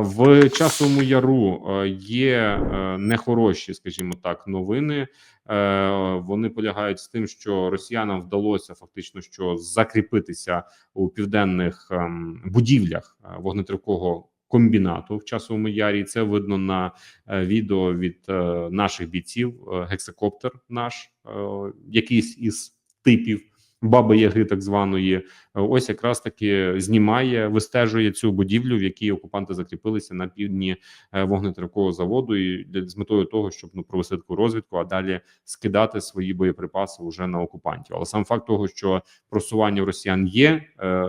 В часовому яру е, є е, нехороші, скажімо так, новини. Е, вони полягають з тим, що росіянам вдалося фактично що закріпитися у південних ем, будівлях вогнетривкого комбінату в часовому ярі. Це видно на відео від наших бійців. Гексакоптер наш якийсь із типів баби Яги, так званої, ось якраз таки знімає, вистежує цю будівлю, в якій окупанти закріпилися на півдні е, вогнетривкового заводу, і з метою того, щоб ну провести таку розвідку, а далі скидати свої боєприпаси вже на окупантів. Але сам факт того, що просування росіян є е,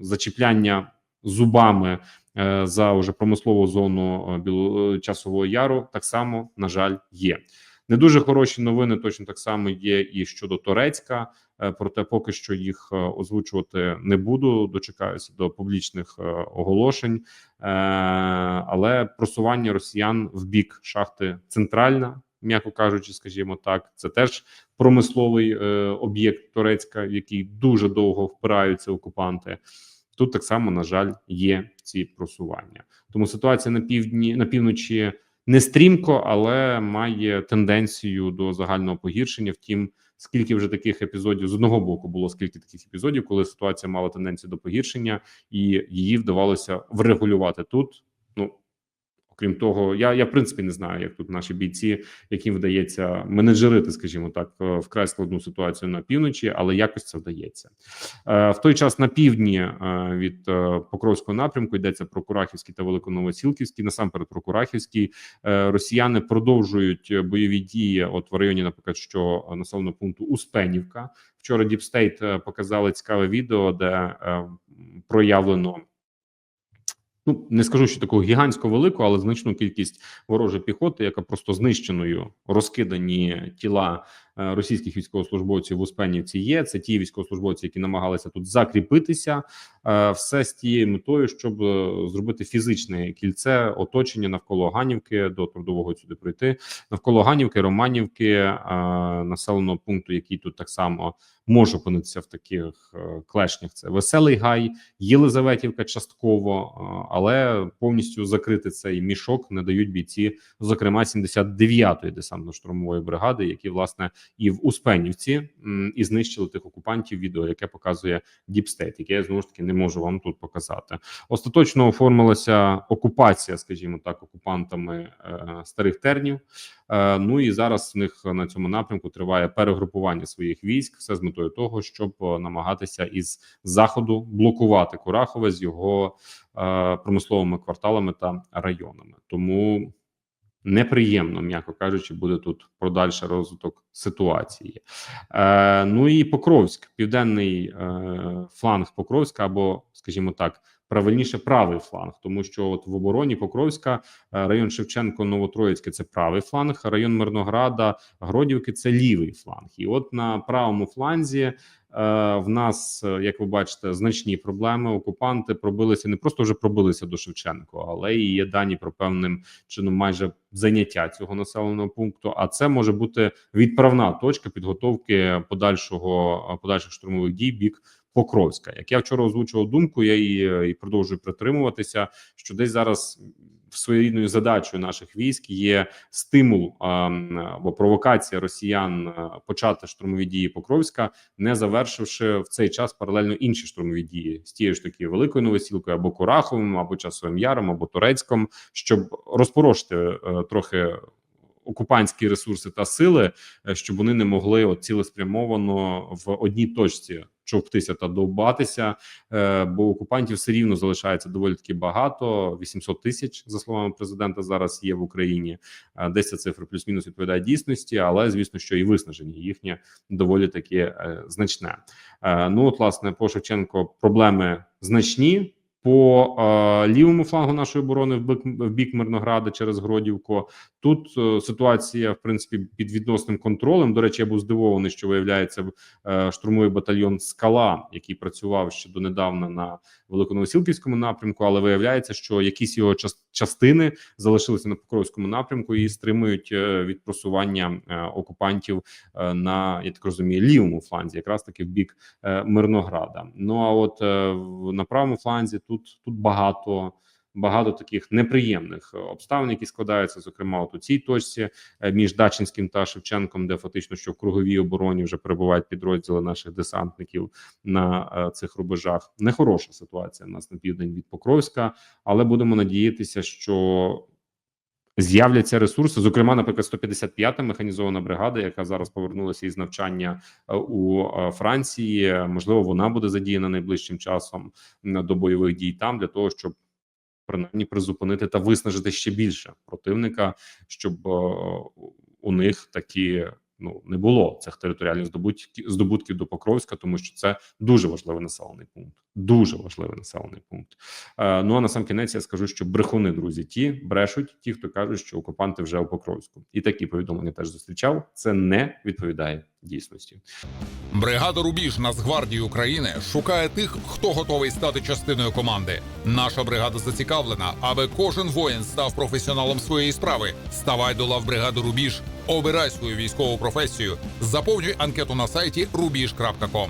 зачіпляння зубами. Е, за уже промислову зону біло часового яру так само на жаль є не дуже хороші новини. Точно так само є і щодо Торецька. Е, проте поки що їх е, озвучувати не буду. Дочекаюся до публічних е, оголошень, але просування росіян в бік шахти центральна, м'яко кажучи, скажімо так, це теж промисловий об'єкт Турецька, в який дуже довго впираються окупанти. Тут так само на жаль є ці просування. Тому ситуація на півдні на півночі не стрімко, але має тенденцію до загального погіршення. Втім, скільки вже таких епізодів з одного боку було скільки таких епізодів, коли ситуація мала тенденцію до погіршення, і її вдавалося врегулювати тут. Ну Крім того, я я в принципі не знаю, як тут наші бійці, яким вдається менеджерити, скажімо так, е, вкрай складну ситуацію на півночі, але якось це вдається е, в той час. На півдні е, від Покровського напрямку йдеться про Курахівський та Великоновосілківський. Насамперед про Курахівський росіяни продовжують бойові дії. От в районі, наприклад, що населеного пункту Успенівка. Вчора Діпстейт показали цікаве відео, де проявлено ну не скажу, що таку гігантську велику, але значну кількість ворожої піхоти, яка просто знищеною розкидані тіла російських військовослужбовців в Успенівці є. Це ті військовослужбовці, які намагалися тут закріпитися, е, все з тією метою, щоб е, зробити фізичне кільце оточення навколо Ганівки до трудового сюди пройти навколо Ганівки, Романівки, населеного пункту, який тут так само може опинитися в таких клешнях. Це веселий гай, Єлизаветівка частково, але повністю закрити цей мішок не дають бійці, зокрема 79-ї десантно-штурмової бригади, які власне і в Успенівці і знищили тих окупантів. Відео, яке показує Діпстейт, яке я знову ж таки не можу вам тут показати. Остаточно оформилася окупація, скажімо так, окупантами е, старих тернів. Е, ну і зараз в них на цьому напрямку триває перегрупування своїх військ, все з метою того, щоб намагатися із заходу блокувати Курахове з його е, промисловими кварталами та районами. Тому неприємно, м'яко кажучи, буде тут подальший розвиток ситуації. Е, Ну і Покровськ, південний е, фланг Покровська, або, скажімо так, правильніше правий фланг, тому що от в обороні Покровська е, район Шевченко, Новотроїцьке це правий фланг, район Мирнограда, Гродівки це лівий фланг. І от на правому фланзі Е, в нас, е, як ви бачите, значні проблеми. Окупанти пробилися не просто вже пробилися до Шевченко, але і є дані про певним чином майже заняття цього населеного пункту. А це може бути відправна точка підготовки подальшого подальших штурмових дій бік. Покровська, як я вчора озвучував думку, я її і продовжую притримуватися. Що десь зараз своєрідною задачою наших військ є стимул або провокація росіян почати штурмові дії Покровська, не завершивши в цей час паралельно інші штурмові дії з тією ж таки великою новосілкою або Кураховим, або часовим яром, або турецьком, щоб розпорошити е, трохи. Окупантські ресурси та сили, е, щоб вони не могли от цілеспрямовано в одній точці човтися та довбатися, е, бо окупантів все рівно залишається доволі таки багато. 800 тисяч за словами президента зараз є в Україні. Е, десь ця цифра плюс-мінус відповідає дійсності, але звісно, що і виснаження їхнє доволі таки е, значне. Ну от власне по Шевченко проблеми значні. По е, лівому флангу нашої оборони в бік в бік Мирнограда через Гродівку тут е, ситуація в принципі під відносним контролем. До речі, я був здивований, що виявляється е, штурмовий батальйон Скала, який працював ще донедавна на великоновосілківському напрямку, але виявляється, що якісь його частини залишилися на Покровському напрямку і стримують е, від просування е, окупантів е, на я так розумію лівому фланзі, якраз таки в бік е, Мирнограда. Ну а от е, на правому фланзі тут тут багато багато таких неприємних е, обставин, які складаються, зокрема, от у цій точці е, між Дачинським та Шевченком, де фактично що в круговій обороні вже перебувають підрозділи наших десантників на е, цих рубежах. Нехороша ситуація в нас на південь від Покровська, але будемо надіятися, що з'являться ресурси. Зокрема, наприклад, 155-та механізована бригада, яка зараз повернулася із навчання е, у е, Франції. Можливо, вона буде задіяна найближчим часом до бойових дій там для того, щоб принаймні призупинити та виснажити ще більше противника, щоб е, у них такі. Ну не було цих територіальних здобутків здобутків до Покровська, тому що це дуже важливий населений пункт. Дуже важливий населений пункт. Е, ну а на сам кінець я скажу, що брехуни, друзі, ті брешуть, ті, хто кажуть, що окупанти вже у Покровську, і такі повідомлення теж зустрічав. Це не відповідає дійсності. Бригада Рубіж Нацгвардії України шукає тих, хто готовий стати частиною команди. Наша бригада зацікавлена, аби кожен воїн став професіоналом своєї справи. Ставай до лав бригади Рубіж, обирай свою військову професію, заповнюй анкету на сайті rubiж.com.